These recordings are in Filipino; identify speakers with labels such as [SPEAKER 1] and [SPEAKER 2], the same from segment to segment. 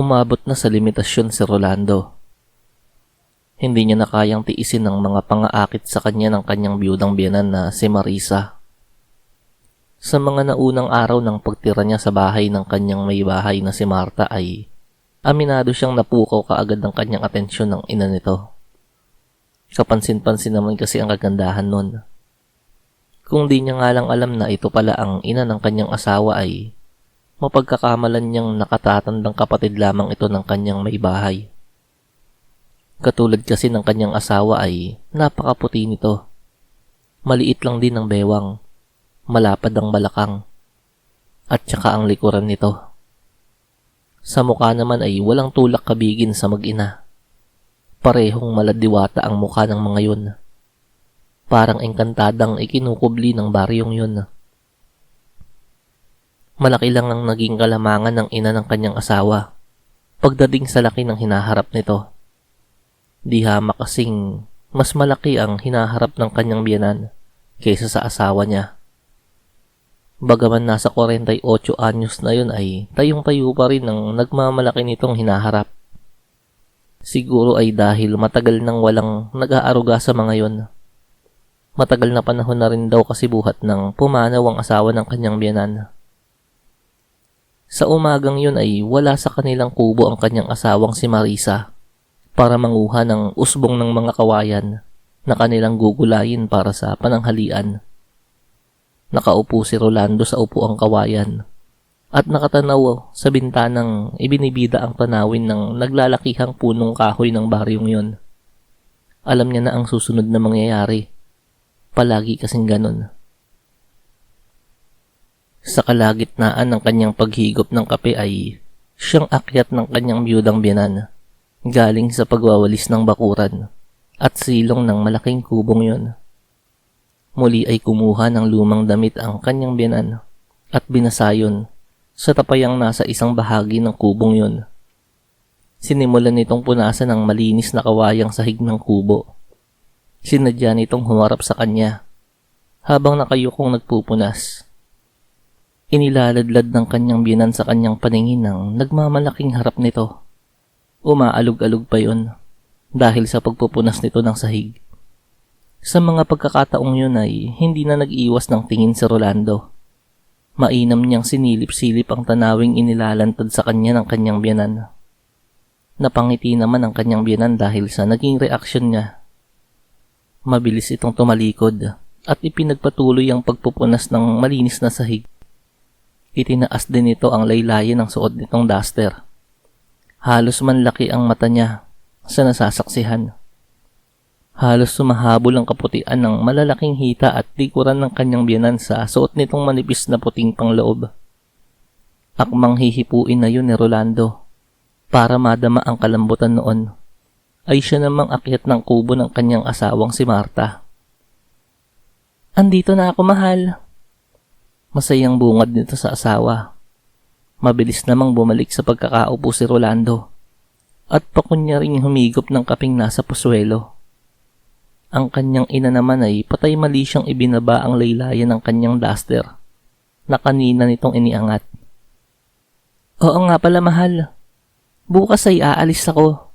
[SPEAKER 1] Umabot na sa limitasyon si Rolando. Hindi niya na kayang tiisin ang mga pangaakit sa kanya ng kanyang biyudang biyanan na si Marisa. Sa mga naunang araw ng pagtira niya sa bahay ng kanyang may bahay na si Marta ay aminado siyang napukaw kaagad ng kanyang atensyon ng ina nito. Kapansin-pansin naman kasi ang kagandahan nun. Kung di niya nga lang alam na ito pala ang ina ng kanyang asawa ay mapagkakamalan niyang nakatatandang kapatid lamang ito ng kanyang may bahay. Katulad kasi ng kanyang asawa ay napakaputi nito. Maliit lang din ang bewang malapad ang balakang, at saka ang likuran nito. Sa mukha naman ay walang tulak kabigin sa mag-ina. Parehong maladiwata ang mukha ng mga yun. Parang engkantadang ikinukubli ng baryong yun. Malaki lang ang naging kalamangan ng ina ng kanyang asawa pagdating sa laki ng hinaharap nito. Di hamak kasing mas malaki ang hinaharap ng kanyang biyanan kaysa sa asawa niya. Bagaman nasa 48 anyos na yun ay tayong-tayo pa rin ang nagmamalaki nitong hinaharap. Siguro ay dahil matagal nang walang nag-aaruga sa mga yon. Matagal na panahon na rin daw kasi buhat ng pumanaw ang asawa ng kanyang biyanan. Sa umagang yun ay wala sa kanilang kubo ang kanyang asawang si Marisa para manguha ng usbong ng mga kawayan na kanilang gugulayin para sa pananghalian. Nakaupo si Rolando sa upuang kawayan at nakatanaw sa bintanang ibinibida ang tanawin ng naglalakihang punong kahoy ng baryong yon. Alam niya na ang susunod na mangyayari. Palagi kasing ganon. Sa kalagitnaan ng kanyang paghigop ng kape ay siyang akyat ng kanyang biyudang biyanan galing sa pagwawalis ng bakuran at silong ng malaking kubong yon. Muli ay kumuha ng lumang damit ang kanyang biyanan at binasayon sa tapayang nasa isang bahagi ng kubong yun. Sinimulan nitong punasan ng malinis na kawayang sahig ng kubo. Sinadya nitong humarap sa kanya habang nakayukong nagpupunas. Inilaladlad ng kanyang biyanan sa kanyang paningin ng nagmamalaking harap nito. Umaalog-alog pa yon dahil sa pagpupunas nito ng sahig. Sa mga pagkakataong yun ay hindi na nag-iwas ng tingin si Rolando. Mainam niyang sinilip-silip ang tanawing inilalantad sa kanya ng kanyang biyanan. Napangiti naman ang kanyang biyanan dahil sa naging reaksyon niya. Mabilis itong tumalikod at ipinagpatuloy ang pagpupunas ng malinis na sahig. Itinaas din ito ang laylayan ng suot nitong duster. Halos manlaki ang mata niya sa nasasaksihan. Halos sumahabol ang kaputian ng malalaking hita at likuran ng kanyang biyanan sa suot nitong manipis na puting pangloob. Akmang hihipuin na yun ni Rolando para madama ang kalambutan noon ay siya namang akyat ng kubo ng kanyang asawang si Marta. Andito na ako, mahal. Masayang bungad nito sa asawa. Mabilis namang bumalik sa pagkakaupo si Rolando at pakunya ring humigop ng kaping nasa puswelo. Ang kanyang ina naman ay patay mali siyang ibinaba ang laylayan ng kanyang duster na kanina nitong iniangat. Oo nga pala mahal. Bukas ay aalis ako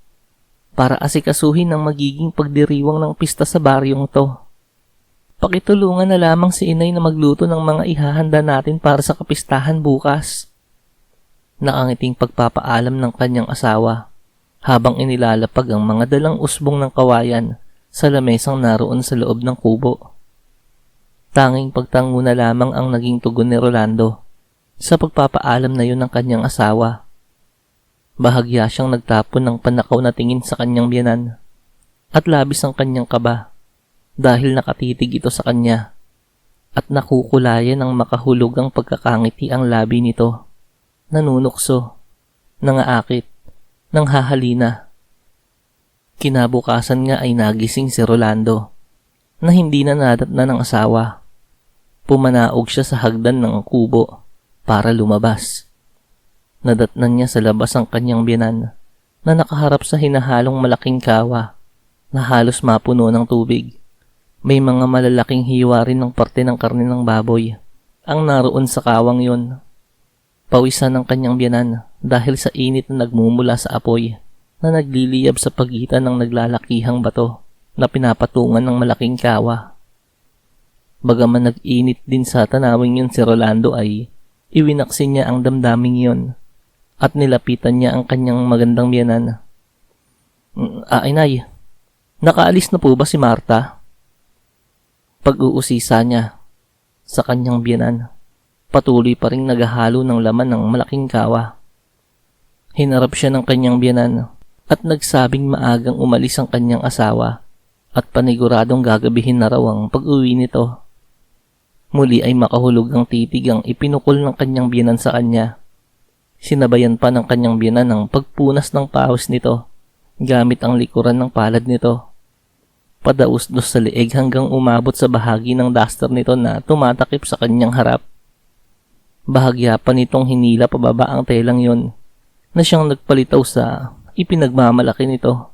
[SPEAKER 1] para asikasuhin ang magiging pagdiriwang ng pista sa baryong to. Pakitulungan na lamang si inay na magluto ng mga ihahanda natin para sa kapistahan bukas. Nakangiting pagpapaalam ng kanyang asawa habang inilalapag ang mga dalang usbong ng kawayan sa lamesang naroon sa loob ng kubo. Tanging pagtango na lamang ang naging tugon ni Rolando sa pagpapaalam na yun ng kanyang asawa. Bahagya siyang nagtapon ng panakaw na tingin sa kanyang biyanan at labis ang kanyang kaba dahil nakatitig ito sa kanya at nakukulayan ng makahulugang pagkakangiti ang labi nito. Nanunukso, nangaakit, nang hahalina Kinabukasan nga ay nagising si Rolando na hindi na nadatna ng asawa. Pumanaog siya sa hagdan ng kubo para lumabas. Nadatnan niya sa labas ang kanyang biyanan na nakaharap sa hinahalong malaking kawa na halos mapuno ng tubig. May mga malalaking hiwa rin ng parte ng karne ng baboy ang naroon sa kawang yon. Pawisan ng kanyang biyanan dahil sa init na nagmumula sa apoy na nagliliyab sa pagitan ng naglalakihang bato na pinapatungan ng malaking kawa. Bagaman nag-init din sa tanawing yun si Rolando ay iwinaksin niya ang damdaming yun at nilapitan niya ang kanyang magandang biyanan. "Mm, Ah, inay, nakaalis na po ba si Marta? Pag-uusisa niya sa kanyang biyanan, patuloy pa rin naghahalo ng laman ng malaking kawa. Hinarap siya ng kanyang biyanan at nagsabing maagang umalis ang kanyang asawa at paniguradong gagabihin na raw ang pag-uwi nito. Muli ay makahulog ang titig ang ipinukol ng kanyang biyanan sa kanya. Sinabayan pa ng kanyang biyanan ang pagpunas ng pawis nito gamit ang likuran ng palad nito. Padaus-dos sa leeg hanggang umabot sa bahagi ng duster nito na tumatakip sa kanyang harap. Bahagya pa nitong hinila pababa ang telang yon na siyang nagpalitaw sa ipinagmamalaki nito.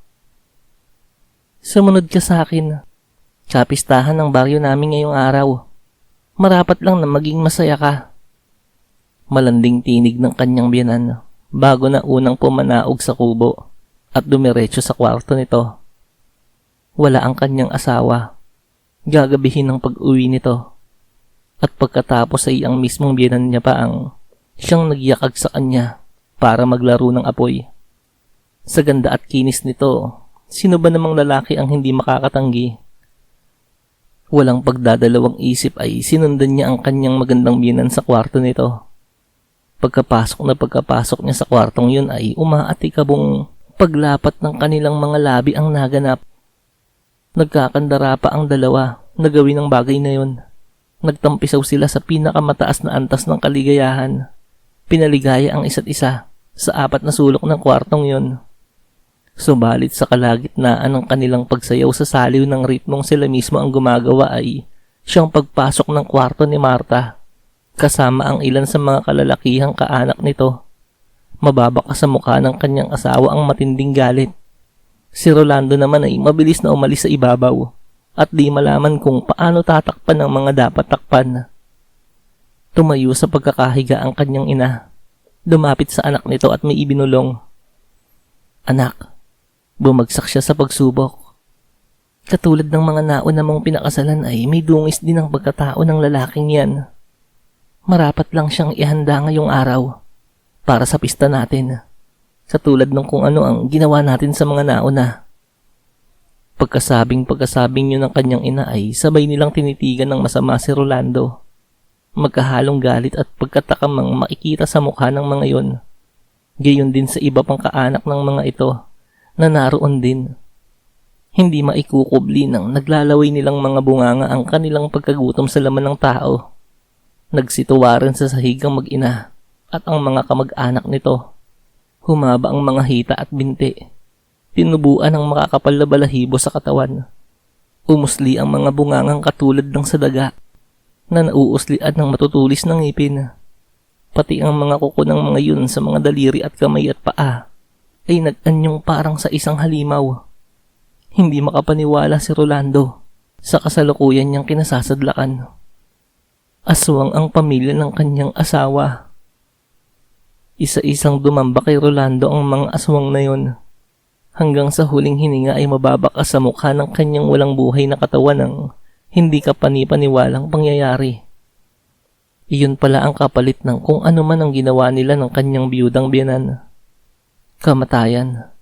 [SPEAKER 1] Sumunod ka sa akin. Kapistahan ng baryo namin ngayong araw. Marapat lang na maging masaya ka. Malanding tinig ng kanyang biyanan bago na unang pumanaog sa kubo at dumiretso sa kwarto nito. Wala ang kanyang asawa. Gagabihin ng pag-uwi nito. At pagkatapos ay ang mismong biyanan niya pa ang siyang nagyakag sa kanya para maglaro ng apoy. Sa ganda at kinis nito, sino ba namang lalaki ang hindi makakatanggi? Walang pagdadalawang isip ay sinundan niya ang kanyang magandang biyanan sa kwarto nito. Pagkapasok na pagkapasok niya sa kwartong yun ay umaatikabong paglapat ng kanilang mga labi ang naganap. Nagkakandara pa ang dalawa na gawin ang bagay na yun. Nagtampisaw sila sa pinakamataas na antas ng kaligayahan. Pinaligaya ang isa't isa sa apat na sulok ng kwartong yun. Subalit sa kalagitnaan ng kanilang pagsayaw sa saliw ng ritmong sila mismo ang gumagawa ay siyang pagpasok ng kwarto ni Marta kasama ang ilan sa mga kalalakihang kaanak nito. Mababa ka sa mukha ng kanyang asawa ang matinding galit. Si Rolando naman ay mabilis na umalis sa ibabaw at di malaman kung paano tatakpan ng mga dapat takpan. Tumayo sa pagkakahiga ang kanyang ina. Dumapit sa anak nito at may ibinulong. Anak, bumagsak siya sa pagsubok. Katulad ng mga nauna mong pinakasalan ay may dungis din ang pagkatao ng lalaking yan. Marapat lang siyang ihanda ngayong araw para sa pista natin. Sa tulad ng kung ano ang ginawa natin sa mga nauna. Pagkasabing pagkasabing yun ng kanyang ina ay sabay nilang tinitigan ng masama si Rolando. Magkahalong galit at pagkatakamang makikita sa mukha ng mga yon. Gayon din sa iba pang kaanak ng mga ito na naroon din. Hindi maikukubli ng naglalaway nilang mga bunganga ang kanilang pagkagutom sa laman ng tao. Nagsituwaran sa sahigang mag-ina at ang mga kamag-anak nito. Humaba ang mga hita at binti. Tinubuan ang makakapal na balahibo sa katawan. Umusli ang mga bungangang katulad ng sa daga na nauuslian ng matutulis ng ngipin. Pati ang mga kuko ng mga yun sa mga daliri at kamay at paa ay nag-anyong parang sa isang halimaw. Hindi makapaniwala si Rolando sa kasalukuyan niyang kinasasadlakan. Aswang ang pamilya ng kanyang asawa. Isa-isang dumamba kay Rolando ang mga aswang na yon. Hanggang sa huling hininga ay mababaka sa mukha ng kanyang walang buhay na katawan ng hindi ka panipaniwalang pangyayari. Iyon pala ang kapalit ng kung ano man ang ginawa nila ng kanyang biyudang biyanan. Kamatayan.